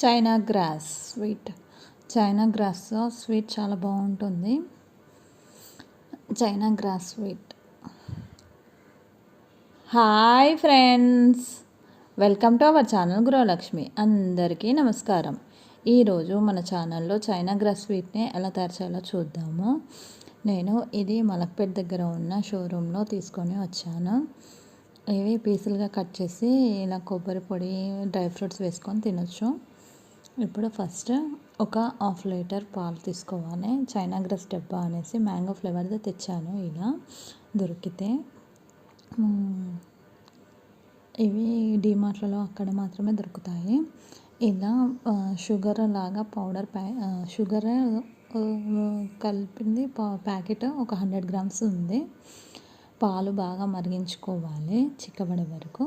China grass sweet China grass sweet చాలా బాగుంటుంది. China grass sweet hi friends welcome to our channel Gruhalakshmi అందరికీ నమస్కారం ఈరోజు మన ఛానల్లో చైనా గ్రాస్ స్వీట్ని ఎలా తయారు చేయాలో చూద్దాము. నేను ఇది మలక్పేట్ దగ్గర ఉన్న షోరూంలో తీసుకొని వచ్చాను. ఇవి పీసులుగా కట్ చేసి ఇలా కొబ్బరి పొడి డ్రై ఫ్రూట్స్ వేసుకొని తినొచ్చు. ఇప్పుడు ఫస్ట్ ఒక హాఫ్ లీటర్ పాలు తీసుకోవాలి. చైనా గ్రస్ డబ్బా అనేసి మ్యాంగో ఫ్లేవర్ది తెచ్చాను ఇలా దొరికితే. ఇవి డిమార్ట్లలో అక్కడ మాత్రమే దొరుకుతాయి. ఇలా షుగర్ లాగా పౌడర్ ప్యా షుగర్ కలిపింది ప్యాకెట్ ఒక హండ్రెడ్ గ్రామ్స్ ఉంది. పాలు బాగా మరిగించుకోవాలి చిక్కబడే వరకు.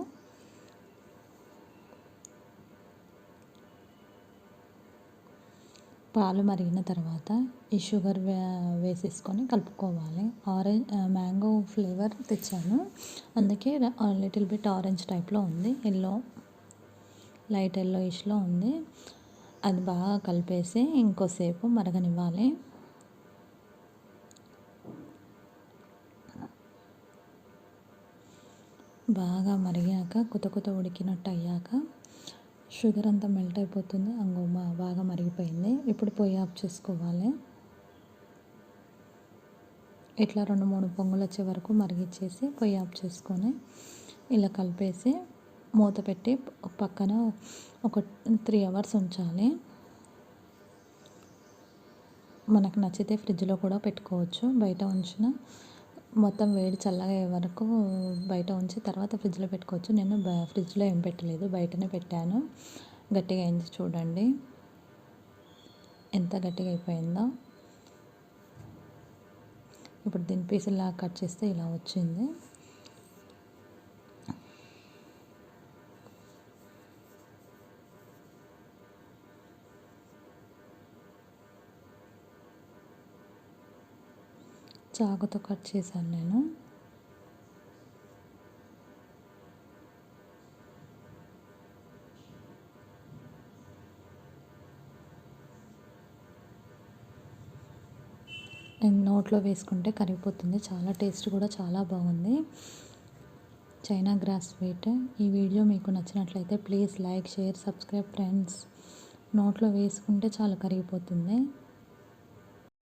పాలు మరిగిన తర్వాత ఈ షుగర్ వేసేసుకొని కలుపుకోవాలి. ఆరెంజ్ మ్యాంగో ఫ్లేవర్ తెచ్చాను. అందుకే లిటిల్ బిట్ ఆరెంజ్ టైప్లో ఉంది. ఎల్లో లైట్ ఎల్లో ఇష్లో ఉంది. అది బాగా కలిపేసి ఇంకోసేపు మరగనివ్వాలి. బాగా మరిగాక కొత్త కొత్త ఉడికినట్టు అయ్యాక షుగర్ అంతా మెల్ట్ అయిపోతుంది. అంగో బాగా మరిగిపోయింది. ఇప్పుడు పొయ్యి ఆఫ్ చేసుకోవాలి. ఇట్లా రెండు మూడు పొంగులు వచ్చే వరకు మరిగిచ్చేసి పొయ్యి ఆఫ్ చేసుకొని ఇలా కలిపేసి మూత పెట్టి పక్కన ఒక త్రీ అవర్స్ ఉంచాలి. మనకు నచ్చితే ఫ్రిడ్జ్లో కూడా పెట్టుకోవచ్చు. బయట ఉంచిన మొత్తం వేడి చల్లగా అయ్యే వరకు బయట ఉంచి తర్వాత ఫ్రిడ్జ్లో పెట్టుకోవచ్చు. నేను ఫ్రిడ్జ్లో ఏం పెట్టలేదు. బయటనే పెట్టాను. గట్టిగా అయింది చూడండి. ఎంత గట్టిగా అయిపోయిందో. ఇప్పుడు దీని పీసులా కట్ చేస్తే ఇలా వచ్చింది. చాకుతో కట్ చేశాను నేను. నోట్లో వేసుకుంటే కరిగిపోతుంది. చాలా టేస్ట్ కూడా చాలా బాగుంది. చైనా గ్రాస్ స్వీట్ ఈ వీడియో మీకు నచ్చినట్లయితే please like share subscribe friends. నోట్లో వేసుకుంటే చాలా కరిగిపోతుంది.